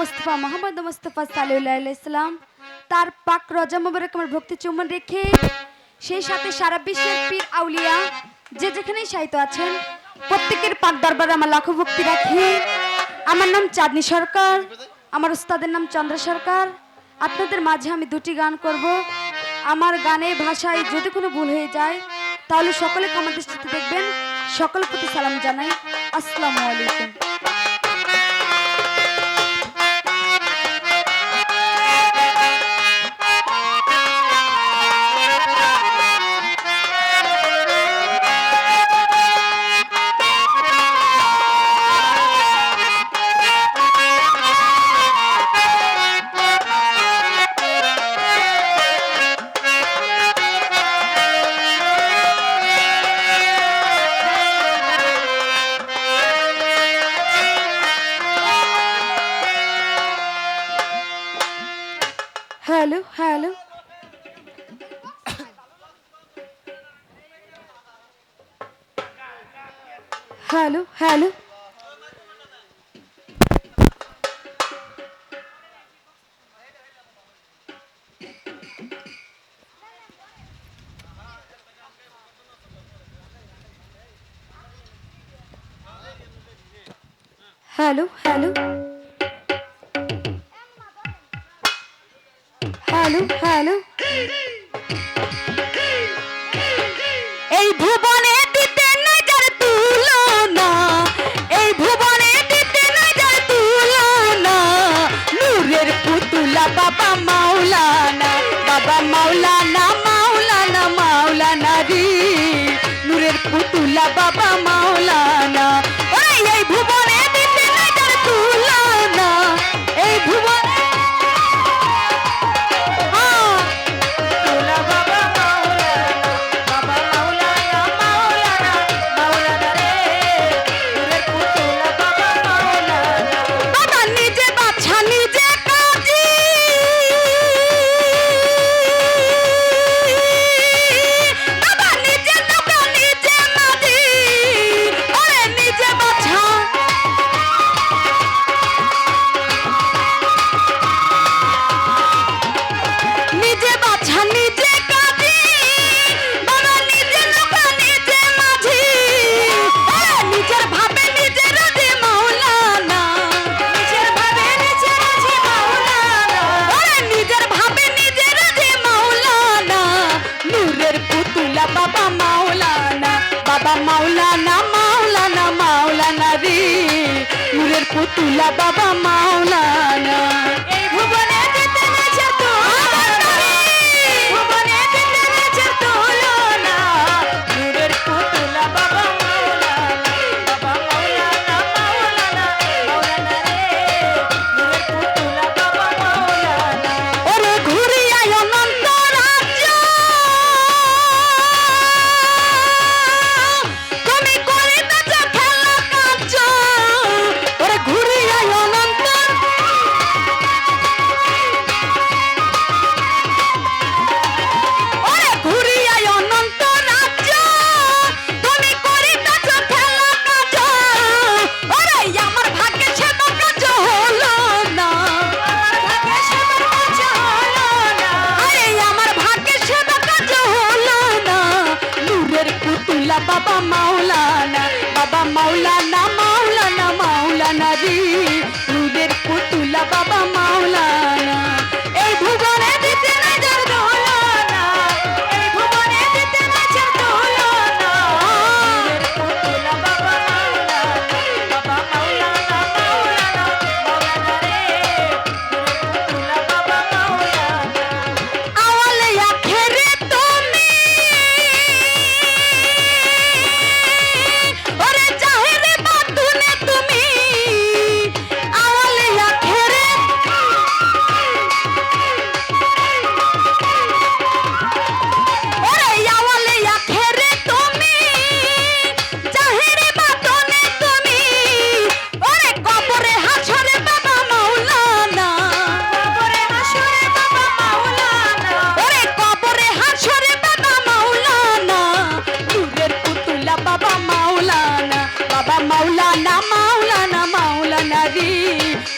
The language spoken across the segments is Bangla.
মুস্তফা মোহাম্মদ মুস্তফা সাল্লাহ তার পাক রজা মোবারক আমার ভক্তি চুম্বন রেখে, সেই সাথে সারা বিশ্বের পীর আউলিয়া, যে যেখানেই সাহিত্য আছেন, প্রত্যেকের পাক দরবারে আমার লাখো ভক্তি রাখি। আমার নাম চাঁদনি সরকার, আমার উস্তাদের নাম চন্দ্র সরকার। আপনাদের মাঝে আমি দুটি গান করব। আমার গানে ভাষায় যদি কোনো ভুল হয়ে যায়, তাহলে সকলে আমার দৃষ্টিতে দেখবেন। সকলের প্রতি সালাম জানাই। আসসালামু আলাইকুম। هالو هالو. هالو هالو. هالو هالو. Hello hello. এই ভুবনে come.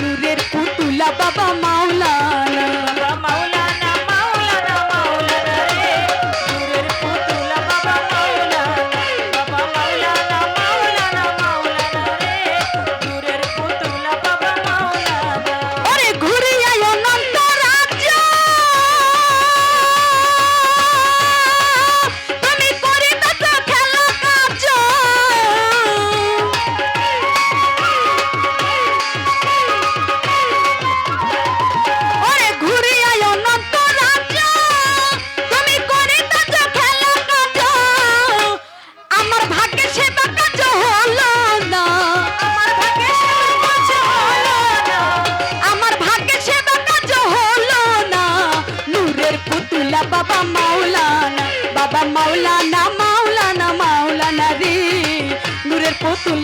নূরের পুতুলা বাবা মা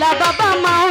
বাবা মা